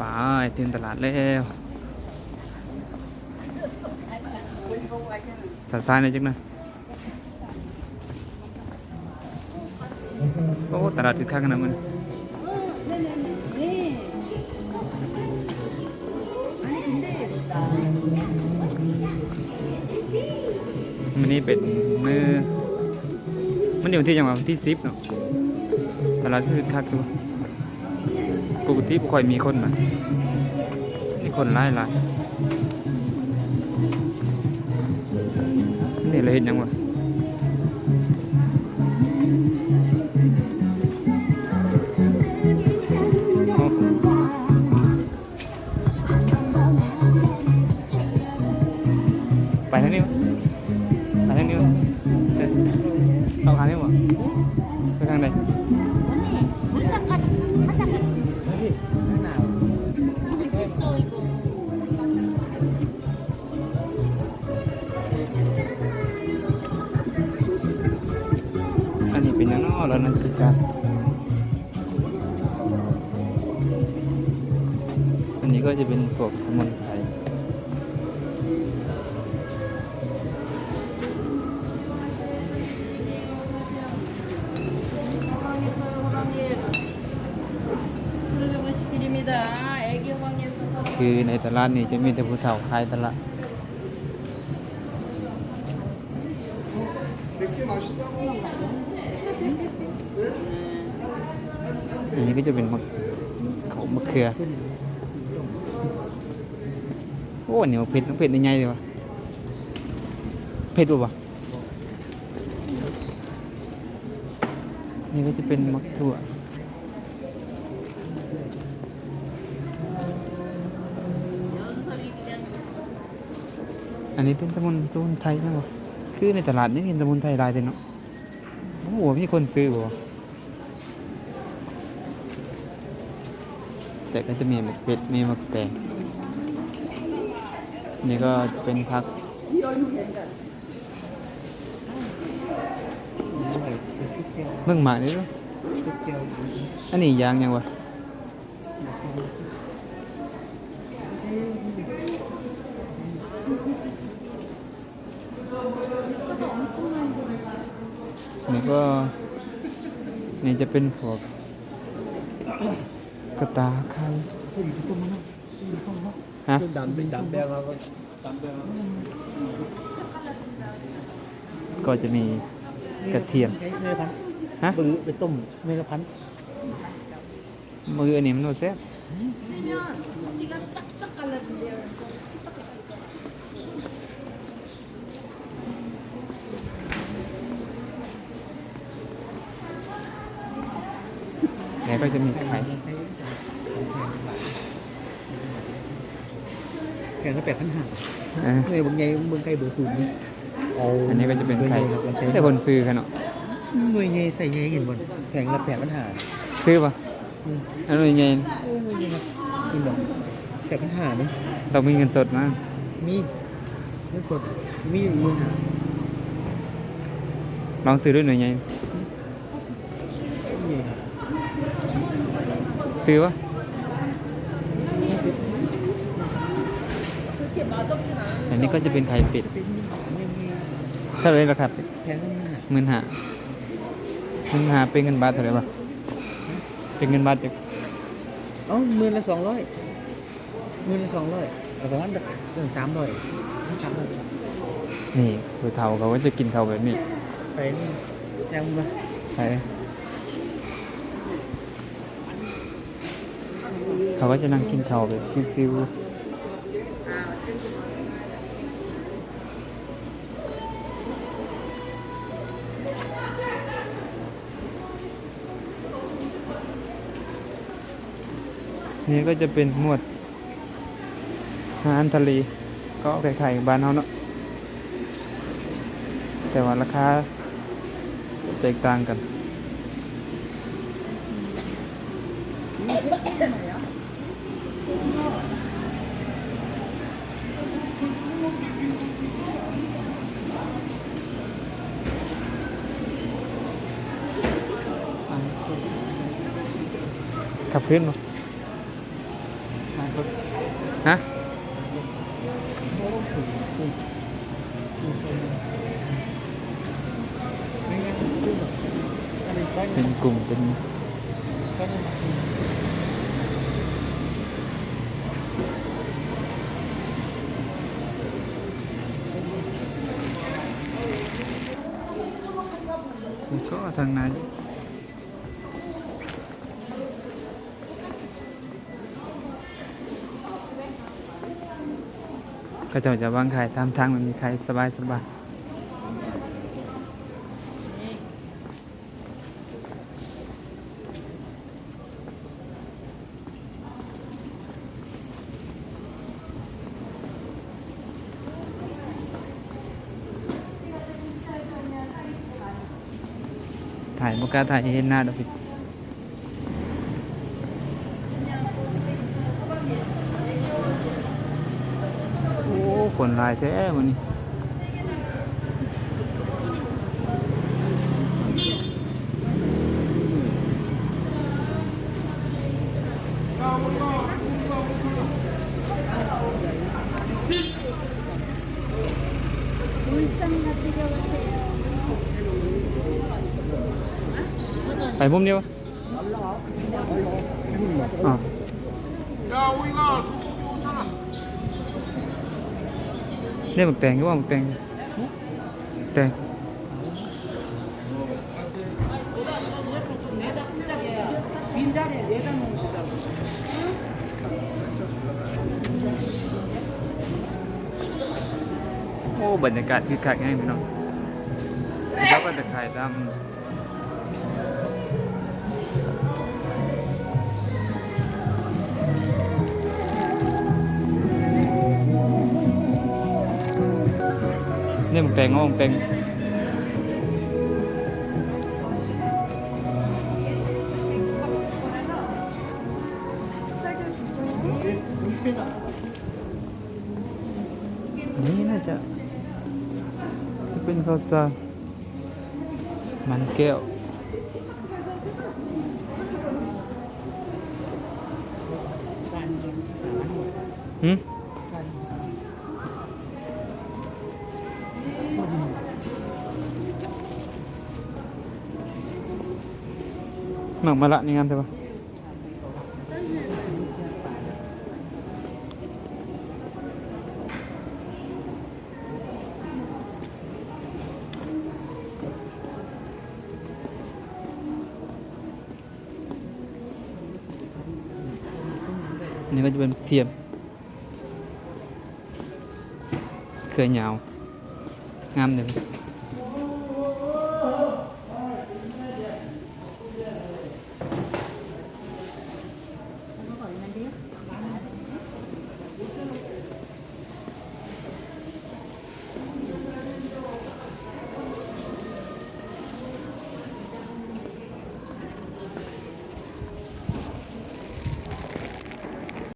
ไปถึงตลาดแล้วตัดซ้ายหน่อยจังนะโอ้ตลาดคึกคักขนาดมันมันนี่เป็นมือมันอยู่ที่จังหวัดที่ซิปเนาะตลาดคึกคักอยู่ ปกติบ่ค่อยมีคนนะมีคนหลายหลายนี่เราเห็นยังวะไปทางนี้ เป็นยังนอแล้วนะจิการอันนี้ก็จะเป็นพวกสมุนไพร 1550 드립니다 애기 호박잎 소서 คือในตลาดนี่จะมีแต่ผู้เฒ่าขายตลาด อันนี้ก็จะเป็นมะเขามะเขือ โอ้เนี่ยเผ็ดเผ็ดในไงเลยวะเผ็ดบ่วะนี่ก็จะเป็นมะถั่วอันนี้เป็นสมุนสมุนไพรนะบ่คือในตลาดนี่เห็นสมุนไพรลายเลยเนาะ โอ้โหมีคนซื้อบ่แต่ก็จะมีมกเป็ดมีมกแตงนี่ก็เป็นพักเบิ่งหมานี่ดูอันนี้ยางยังวะ ก็นี่จะเป็นพวกกระตาไข่ฮะดำเป็นดำแดงแล้วก็ดำแดงก็จะมีกระเทียมใช้เนยพันธุ์ฮะบือไปต้มเนยพันธุ์มืออันนี้มันโนแซ่ แล้วก็จะมีไข่แกงก็แปดพันห้าเออเนยบางไงเมืองไก่เบอร์ศูนย์นี่โอ้อันนี้ก็จะเป็นไข่ใช้แต่คนซื้อกันเนาะหน่วยเงยใส่เงยเห็นบนแพงละแปดพันห้าซื้อปะอันนี้ไงโอ้ยครับกินดอกแปดพันห้านี่ต้องมีเงินสดมามีเงินสดมีเงินหาลองซื้อด้วยหน่อยไง นี่ครับ ซื้อปะอันนี้ก็จะเป็นไข่เป็ดเป็นเงินเงยเท่าไหรราคาเป็ดแพงละห้าหมื่นห้าหมื่นห้าเป็นเงินบาทเท่าไหร่ปะเป็นเงินบาทจะเอ้าหมื่นละสองร้อยหมื่นละสองร้อยเอาประมาณเดือนสามร้อยสามร้อยนี่คือเท่าเขาก็จะกินเขาวแบบนี้ไปนี่ยังมาใช่ เขาก็จะนั่งกินเขาวแบบซิวๆนี่ก็จะเป็นหมวดอาหารทะเลก็คล้ายๆบ้านเขาเนาะแต่ว่าราคาแตกต่างกัน ขับขึ้นมาฮะไม่งั้ กลุ่มเป็นใจะจะวางขายตามทางมันมีใครสบายสบายถ่ายบกาถ่ายให้เห็นหน้าดอกพี่ คนหลายแท้วันนี้ไปมุมเดียวอ๋อเนี่ยหมึกแตงก็ว่า หมึกแตงแตงโอ้บรรยากาศคือคักง่ายพี่น้องแล้วก็จะขายตาม เนี่ยหมึกแตงก็ว่า มใช่ปะอันนี่ก็จะเป็นเทียม เคยยาวงามเลย